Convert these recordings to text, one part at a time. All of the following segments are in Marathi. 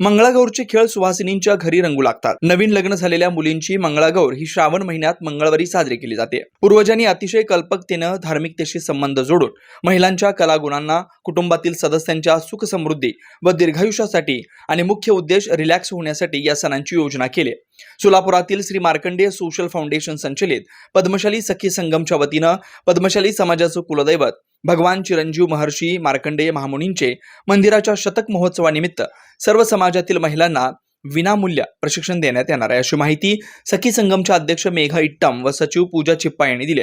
मंगळागौरचे खेळ सुहासिनींच्या घरी रंगू लागतात. नवीन लग्न झालेल्या मुलींची मंगळागौर ही श्रावण महिन्यात मंगळवारी साजरी केली जाते. पूर्वजांनी अतिशय कल्पकतेनं धार्मिकतेशी संबंध जोडून महिलांच्या कलागुणांना कुटुंबातील सदस्यांच्या सुख समृद्धी व दीर्घायुष्यासाठी आणि मुख्य उद्देश रिलॅक्स होण्यासाठी या सणांची योजना केली. सोलापुरातील श्री मार्कंडेय सोशल फाउंडेशन संचलित पद्मशाली सखी संगमच्या वतीनं पद्मशाली समाजाचं कुलदैवत भगवान चिरंजीव महर्षी मार्कंडेय महामुनींचे मंदिराच्या शतक महोत्सवानिमित्त सर्व समाजातील महिलांना विनामूल्य प्रशिक्षण देण्यात येणार आहे. अशी माहिती सखी संगमच्या अध्यक्ष मेघा इट्टम व सचिव पूजा चिप्पा यांनी दिली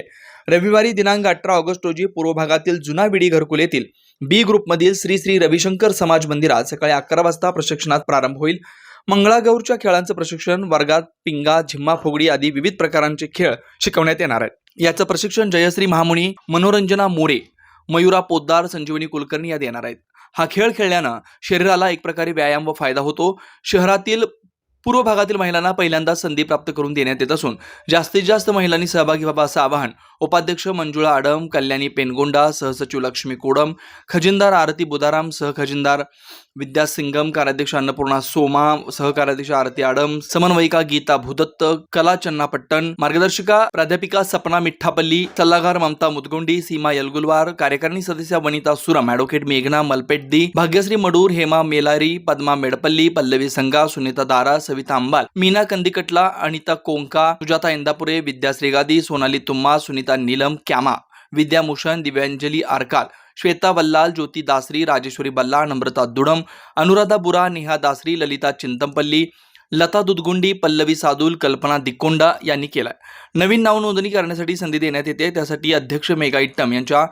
रविवारी दिनांक अठरा ऑगस्ट रोजी पूर्व भागातील जुना विडी घरकुल येथील बी ग्रुपमधील श्री श्री रविशंकर समाज मंदिरात सकाळी अकरा वाजता प्रशिक्षणात प्रारंभ होईल. मंगळागौरच्या खेळांचं प्रशिक्षण वर्गात पिंगा झिम्मा फुगडी आदी विविध प्रकारांचे खेळ शिकवण्यात येणार आहेत. याचं प्रशिक्षण जयश्री महामुनी मनोरंजना मोरे मयुरा पोद्दार संजीवनी कुलकर्णी या देणार आहेत. हा खेळ खेळल्यानं शरीराला एक प्रकारे व्यायाम व फायदा होतो. शहरातील पूर्व भागातील महिलांना पहिल्यांदा संधी प्राप्त करून देण्यात येत असून जास्तीत जास्त महिलांनी सहभागी व्हावा असं आवाहन उपाध्यक्ष मंजुळा आडम कल्याणी पेनगोंडा सहसचिव लक्ष्मी कोडम खजिनदार आरती बुदाराम सहखजिनदार विद्या सिंगम कार्याध्यक्ष अन्नपूर्णा सोमा सहकार्याध्यक्ष आरती आडम समन्वयिका गीता भूदत्त कला चन्नापट्टन मार्गदर्शिका प्राध्यापिका सपना मिठ्ठापल्ली सल्लागार ममता मुदगोंडी सीमा यलगुलवार कार्यकारिणी सदस्य वनिता सुरम ॲडव्होकेट मेघना मलपेड्डी भाग्यश्री मडूर हेमा मेलारी पद्मा मेडपल्ली पल्लवी संगा सुनीता दारा सविता अंबाल मीना कंदिकटला अनिता कोंका सुजाता इंदापुरे विद्या श्रीगादी सोनाली तुम्मा सुनीता नीलम क्यामा विद्याभूषण दिव्यांजली आरकाल श्वेता वल्लाल ज्योती दासरी राजेश्वरी बल्ला नम्रता दुडम अनुराधा बुरा नेहा दासरी ललिता चिंतमपल्ली लता दुधगुंडी पल्लवी सादुल कल्पना दिकोंडा यांनी केलाय. नवीन नाव नोंदणी करण्यासाठी संधी देण्यात येते. त्यासाठी अध्यक्ष मेगा इट्टम यांच्या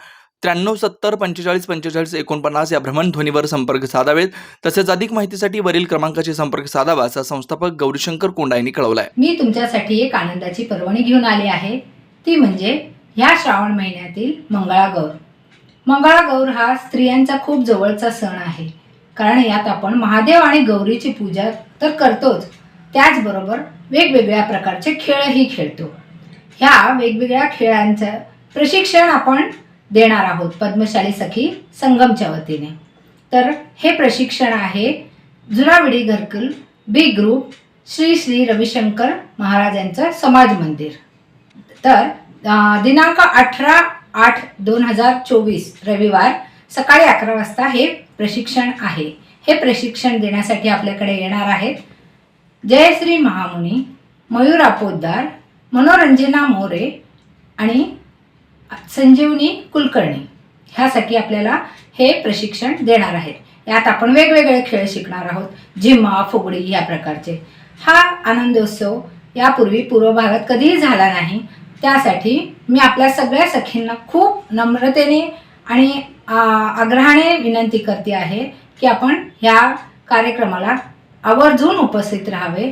त्र्याण्णव सत्तर पंचेचाळीस पंचेचाळीस एकोणपन्नास या भ्रमणध्वनीवर संपर्क साधावेत. तसेच अधिक माहितीसाठी वरील क्रमांकाशी संपर्क साधावा असा संस्थापक गौरीशंकर कोंडा यांनी कळवलाय. मी तुमच्यासाठी एक आनंदाची पर्वणी घेऊन आली आहे. ती म्हणजे ह्या श्रावण महिन्यातील मंगळागौर मंगळागौर हा स्त्रियांचा खूप जवळचा सण आहे. कारण यात आपण महादेव आणि गौरीची पूजा तर करतोच. त्याचबरोबर वेगवेगळ्या प्रकारचे खेळही खेळतो. ह्या वेगवेगळ्या खेळांचं प्रशिक्षण आपण देणार आहोत पद्मशाली सखी संगमच्या वतीने. तर हे प्रशिक्षण आहे जुनाविडी घरकुल बी ग्रुप श्री श्री रविशंकर महाराजांचं समाज मंदिर. तर दिनांक अठरा आठ दोन हजार चोवीस रविवार सकाळी अकरा वाजता हे प्रशिक्षण आहे. हे प्रशिक्षण देण्यासाठी आपल्याकडे येणार आहेत जयश्री महामुनी मयुरा पोद्दार मनोरंजना मोरे आणि संजीवनी कुलकर्णी ह्यासाठी आपल्याला हे प्रशिक्षण देणार आहेत. यात आपण वेगवेगळे खेळ शिकणार आहोत. झिम्मा फुगडी या प्रकारचे. हा आनंदोत्सव यापूर्वी पूर्व भागात कधीही झाला नाही. त्यासाठी मी आपल्या सगळ्या सखींना खूप नम्रतेने आणि आग्रहाने विनंती करते आहे की आपण ह्या कार्यक्रमाला आवर्जून उपस्थित राहावे.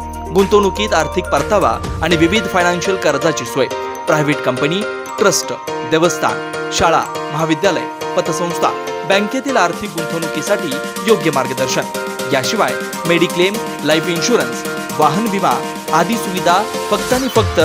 गुंतवणुकीत आर्थिक परतावा आणि विविध फायनान्शियल कर्जाची सोय. प्रायव्हेट कंपनी ट्रस्ट देवस्थान शाळा महाविद्यालय पतसंस्था बँकेतील आर्थिक गुंतवणुकीसाठी योग्य मार्गदर्शन. याशिवाय मेडिक्लेम लाईफ इन्शुरन्स वाहन विमा आदी सुविधा फक्त आणि फक्त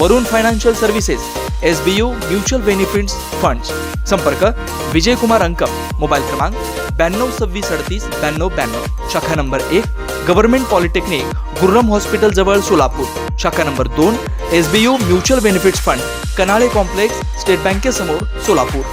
Varun financial services S B U mutual benefits funds संपर्क विजय कुमार अंकम मोबाईल क्रमांक ब्याण्णव सव्वीस अडतीस ब्याण्णव ब्याण्णव. शाखा नंबर एक गव्हर्नमेंट पॉलिटेक्निक गुर्रम हॉस्पिटल जवळ सोलापूर. शाखा नंबर दोन S B U mutual benefits fund Kanale complex state बँकेसमोर Solapur.